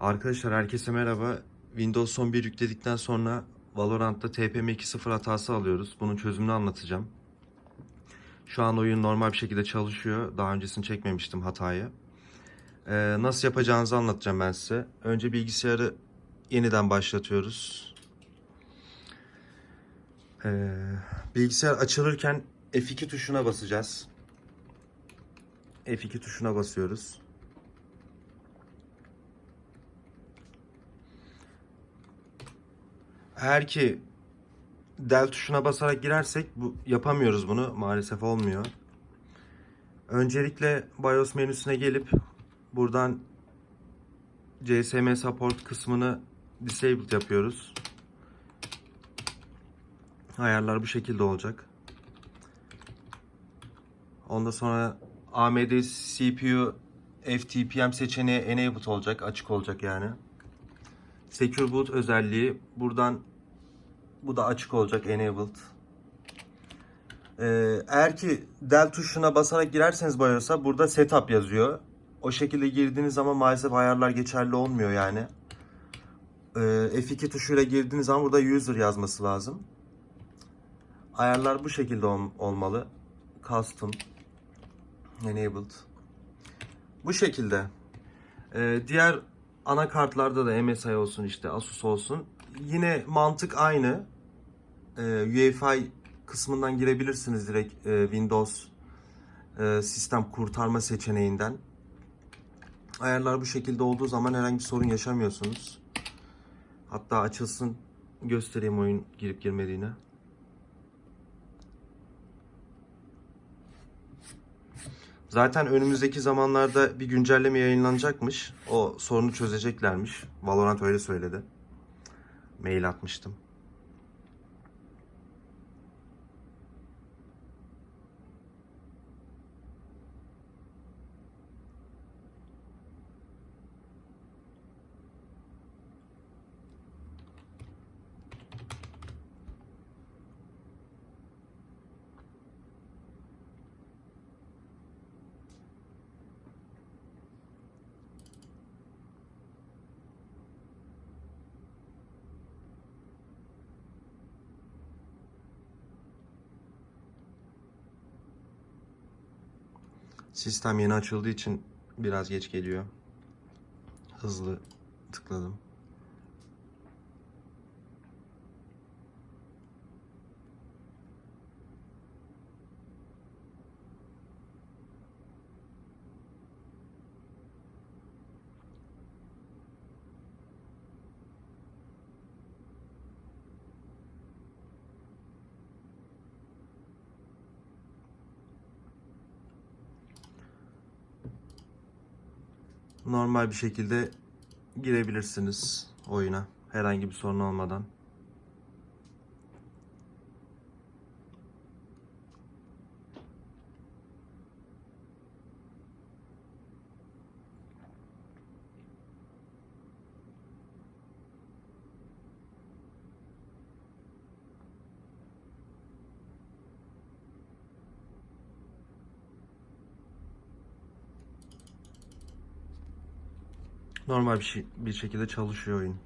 Arkadaşlar herkese merhaba. Windows 11 yükledikten sonra Valorant'ta TPM 2.0 hatası alıyoruz. Bunun çözümünü anlatacağım. Şu an oyun normal bir şekilde çalışıyor. Daha öncesini çekmemiştim hatayı. Ee, nasıl yapacağınızı anlatacağım ben size. Önce bilgisayarı yeniden başlatıyoruz. Ee, bilgisayar açılırken F2 tuşuna basacağız. F2 tuşuna basıyoruz. Eğer ki del tuşuna basarak girersek bu yapamıyoruz bunu. Maalesef olmuyor. Öncelikle BIOS menüsüne gelip buradan CSM support kısmını disabled yapıyoruz. Ayarlar bu şekilde olacak. Ondan sonra AMD CPU FTPM seçeneği enabled olacak, açık olacak yani. Secure Boot özelliği buradan bu da açık olacak enabled. Ee, eğer ki del tuşuna basarak girerseniz BIOS'a burada setup yazıyor. O şekilde girdiğiniz zaman maalesef ayarlar geçerli olmuyor yani. Ee, F2 tuşuyla girdiğiniz zaman burada user yazması lazım. Ayarlar bu şekilde ol- olmalı. Custom enabled. Bu şekilde. Ee, diğer anakartlarda da MSI olsun işte Asus olsun. Yine mantık aynı. Ee, UEFI kısmından girebilirsiniz direkt e, Windows e, sistem kurtarma seçeneğinden. Ayarlar bu şekilde olduğu zaman herhangi bir sorun yaşamıyorsunuz. Hatta açılsın göstereyim oyun girip girmediğini. Zaten önümüzdeki zamanlarda bir güncelleme yayınlanacakmış. O sorunu çözeceklermiş. Valorant öyle söyledi. Mail atmıştım. Sistem yeni açıldığı için biraz geç geliyor. Hızlı tıkladım. Normal bir şekilde girebilirsiniz oyuna. Herhangi bir sorun olmadan. Normal bir, şey, bir şekilde çalışıyor oyun.